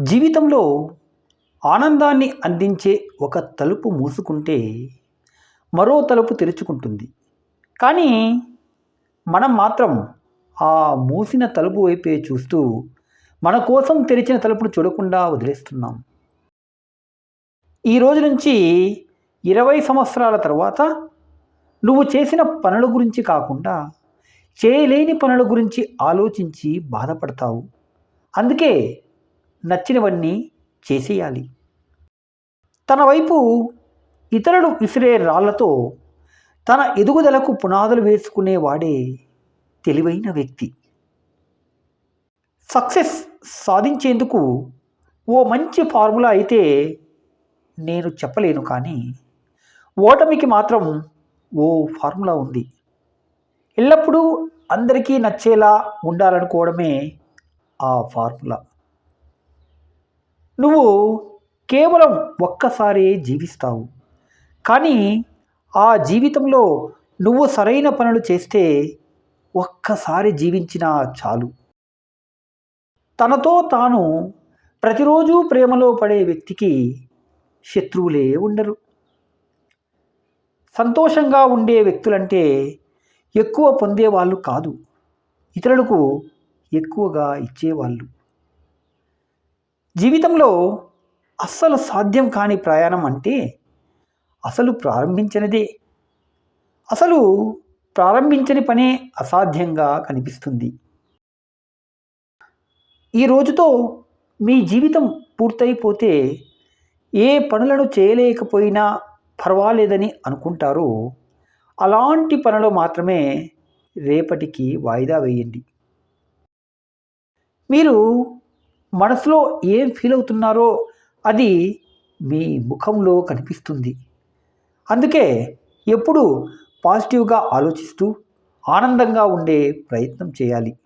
జీవితంలో ఆనందాన్ని అందించే ఒక తలుపు మూసుకుంటే మరో తలుపు తెరుచుకుంటుంది. కానీ మనం మాత్రం ఆ మూసిన తలుపు వైపే చూస్తూ మన కోసం తెరిచిన తలుపును చూడకుండా వదిలేస్తున్నాం. ఈ రోజు నుంచి ఇరవై సంవత్సరాల తర్వాత నువ్వు చేసిన పనుల గురించి కాకుండా చేయలేని పనుల గురించి ఆలోచించి బాధపడతావు. అందుకే నచ్చినవన్నీ చేసేయాలి. తన వైపు ఇతరులు విసిరే రాళ్ళతో తన ఎదుగుదలకు పునాదులు వేసుకునేవాడే తెలివైన వ్యక్తి. సక్సెస్ సాధించేందుకు ఓ మంచి ఫార్ములా అయితే నేను చెప్పలేను కానీ ఓటమికి మాత్రం ఓ ఫార్ములా ఉంది. ఎల్లప్పుడూ అందరికీ నచ్చేలా ఉండాలనుకోవడమే ఆ ఫార్ములా. నువ్వు కేవలం ఒక్కసారే జీవిస్తావు. కానీ ఆ జీవితంలో నువ్వు సరైన పనులు చేస్తే ఒక్కసారి జీవించినా చాలు. తనతో తాను ప్రతిరోజు ప్రేమలో పడే వ్యక్తికి శత్రువులే ఉండరు. సంతోషంగా ఉండే వ్యక్తులంటే ఎక్కువ పొందేవాళ్ళు కాదు. ఇతరులకు ఎక్కువగా ఇచ్చేవాళ్ళు. జీవితంలో అస్సలు సాధ్యం కాని ప్రయాణం అంటే అసలు ప్రారంభించినదే. అసలు ప్రారంభించని పనే అసాధ్యంగా కనిపిస్తుంది. ఈ రోజుతో మీ జీవితం పూర్తయిపోతే ఏ పనులను చేయలేకపోయినా పర్వాలేదని అనుకుంటారో అలాంటి పనులు మాత్రమే రేపటికి వాయిదా వేయండి. మీరు మనసులో ఏం ఫీల్ అవుతున్నారో అది మీ ముఖంలో కనిపిస్తుంది. అందుకే ఎప్పుడు పాజిటివ్గా ఆలోచిస్తూ ఆనందంగా ఉండే ప్రయత్నం చేయాలి.